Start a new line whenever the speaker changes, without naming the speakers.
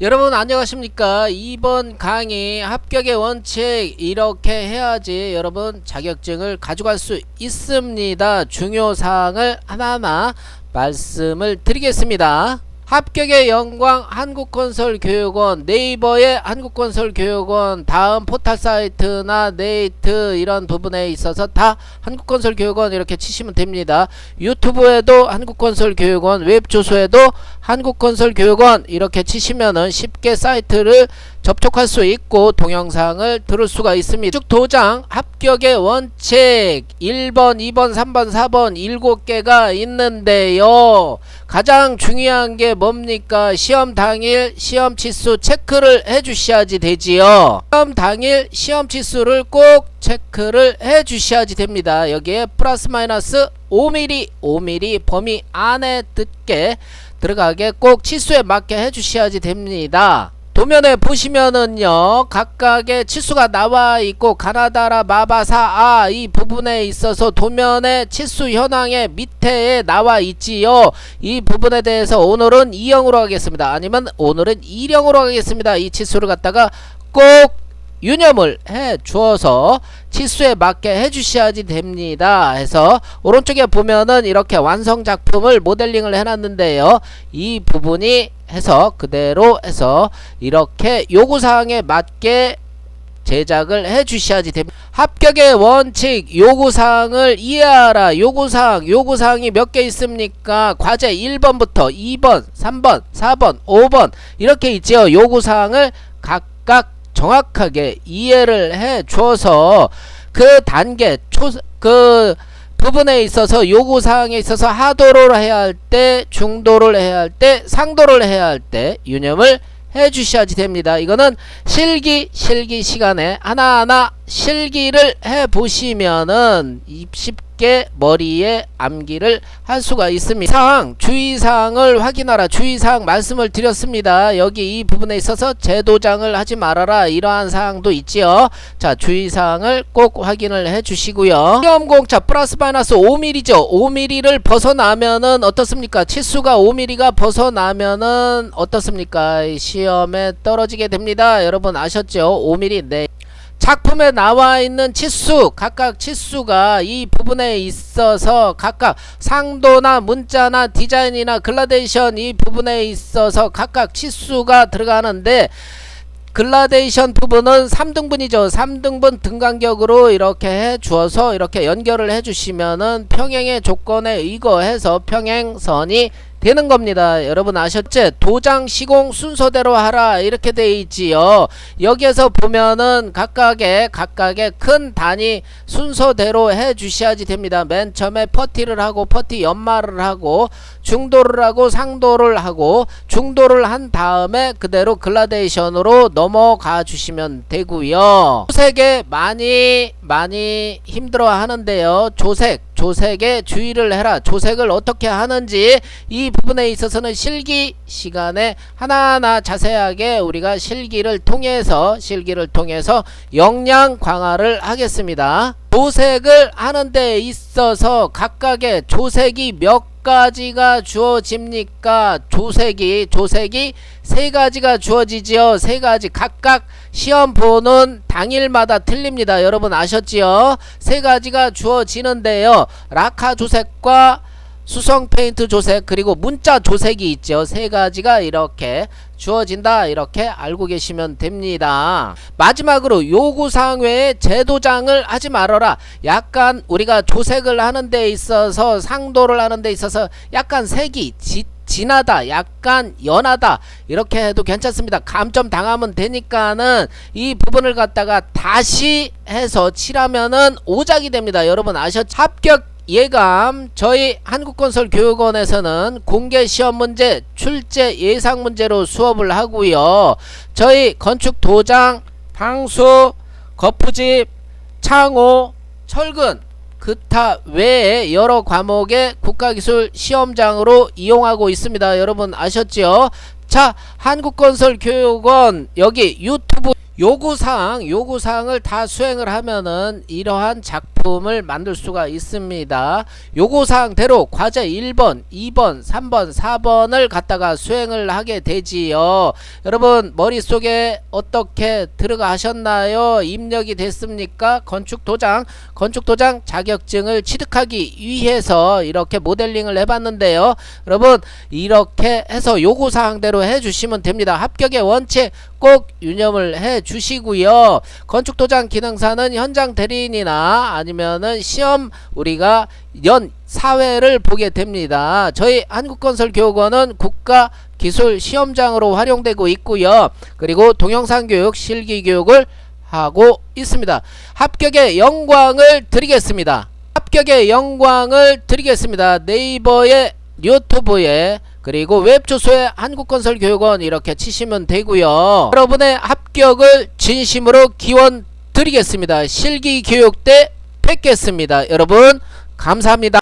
여러분 안녕하십니까? 이번 강의 합격의 원칙 이렇게 해야지 여러분 자격증을 가져갈 수 있습니다. 중요사항을 하나하나 말씀을 드리겠습니다 합격의 영광 한국건설교육원 네이버의 한국건설교육원 다음 포털 사이트나 네이트 이런 부분에 있어서 다 한국건설교육원 이렇게 치시면 됩니다. 유튜브에도 한국건설교육원 웹주소에도 한국건설교육원 이렇게 치시면은 쉽게 사이트를 접촉할 수 있고 동영상을 들을 수가 있습니다. 쭉 도장 합격의 원칙 1번, 2번, 3번, 4번 7개가 있는데요. 가장 중요한 게 뭡니까? 시험 당일 시험 치수 체크를 해 주셔야지 되지요. 시험 당일 시험 치수를 꼭 체크를 해 주셔야지 됩니다. 여기에 플러스 마이너스 5mm, 5mm 범위 안에 듣게 들어가게 꼭 치수에 맞게 해 주셔야지 됩니다. 도면에 보시면은요 각각의 치수가 나와 있고 가나다라 마바사 아 이 부분에 있어서 도면의 치수 현황의 밑에에 나와 있지요. 이 부분에 대해서 오늘은 2형으로 하겠습니다. 아니면 오늘은 2령으로 하겠습니다. 이 치수를 갖다가 꼭 유념을 해 주어서 치수에 맞게 해 주셔야지 됩니다 해서 오른쪽에 보면은 이렇게 완성 작품을 모델링을 해 놨는데요 이 부분이 해서 그대로 해서 이렇게 요구사항에 맞게 제작을 해 주셔야지 됩니다. 합격의 원칙 요구사항을 이해하라. 요구사항 요구사항이 몇 개 있습니까? 과제 1번부터 2번, 3번, 4번, 5번 이렇게 있지요. 요구사항을 각각 정확하게 이해를 해 줘서 그 단계 초 그 부분에 있어서 요구 사항에 있어서 하도를 해야 할 때, 중도를 해야 할 때, 상도를 해야 할 때 유념을 해 주셔야지 됩니다. 이거는 실기 실기 시간에 하나하나 실기를 해 보시면은 쉽게 머리에 암기를 할 수가 있습니다. 사항 주의사항을 확인하라. 주의사항 말씀을 드렸습니다. 여기 이 부분에 있어서 재도장을 하지 말아라. 이러한 사항도 있지요. 자 주의사항을 꼭 확인을 해 주시고요. 시험공차 플러스 마이너스 5mm죠. 5mm를 벗어나면은 어떻습니까? 치수가 5mm가 벗어나면은 어떻습니까? 시험에 떨어지게 됩니다. 여러분 아셨죠? 5mm 네. 작품에 나와 있는 치수 각각 치수가 이 부분에 있어서 각각 상도나 문자나 디자인이나 글라데이션 이 부분에 있어서 각각 치수가 들어가는데 글라데이션 부분은 3등분이죠. 3등분 등간격으로 이렇게 해 주어서 이렇게 연결을 해 주시면은 평행의 조건에 의거해서 평행선이 되는 겁니다. 여러분 아셨죠? 도장 시공 순서대로 하라 이렇게 돼 있지요. 여기에서 보면은 각각의 각각의 큰 단위 순서대로 해 주셔야지 됩니다. 맨 처음에 퍼티를 하고 퍼티 연마를 하고 중도를 하고 상도를 하고 중도를 한 다음에 그대로 글라데이션으로 넘어가 주시면 되고요. 조색에 많이 많이 힘들어 하는데요. 조색 조색에 주의를 해라. 조색을 어떻게 하는지 이 부분에 있어서는 실기 시간에 하나하나 자세하게 우리가 실기를 통해서 실기를 통해서 역량 강화를 하겠습니다. 조색을 하는 데 있어서 각각의 조색이 몇 가지가 주어집니까? 조색이 조색이 세 가지가 주어지지요. 세 가지 각각 시험 보는 당일마다 틀립니다. 여러분 아셨지요? 세 가지가 주어지는데요. 라카 조색과 수성 페인트 조색 그리고 문자 조색이 있죠. 세 가지가 이렇게 주어진다 이렇게 알고 계시면 됩니다. 마지막으로 요구사항 외에 재도장을 하지 말아라. 약간 우리가 조색을 하는 데 있어서 상도를 하는 데 있어서 약간 색이 짙 진하다, 약간 연하다 이렇게 해도 괜찮습니다. 감점 당하면 되니까는 이 부분을 갖다가 다시 해서 칠하면은 오작이 됩니다. 여러분 아셨죠? 합격 예감 저희 한국건설교육원에서는 공개 시험 문제 출제 예상 문제로 수업을 하고요. 저희 건축 도장, 방수, 거푸집, 창호, 철근 그타 외에 여러 과목의 국가기술 시험장으로 이용하고 있습니다. 여러분 아셨지요? 자, 한국건설교육원 여기 유튜브 요구사항 요구사항을 다 수행을 하면은 이러한 작품을 만들 수가 있습니다. 요구사항대로 과제 1번 2번 3번 4번을 갖다가 수행을 하게 되지요. 여러분 머릿속에 어떻게 들어가셨나요? 입력이 됐습니까? 건축도장 건축도장 자격증을 취득하기 위해서 이렇게 모델링을 해봤는데요. 여러분 이렇게 해서 요구사항대로 해주시면 됩니다. 합격의 원칙 꼭 유념을 해 주시고요. 건축도장 기능사는 현장 대리인이나 아니면은 시험 우리가 연 사회를 보게 됩니다. 저희 한국건설교육원은 국가 기술 시험장으로 활용되고 있고요. 그리고 동영상 교육, 실기 교육을 하고 있습니다. 합격의 영광을 드리겠습니다. 합격의 영광을 드리겠습니다. 네이버에 유튜브에 그리고 웹 주소에 한국건설교육원 이렇게 치시면 되고요. 여러분의 합격을 진심으로 기원 드리겠습니다. 실기 교육 때 뵙겠습니다. 여러분 감사합니다.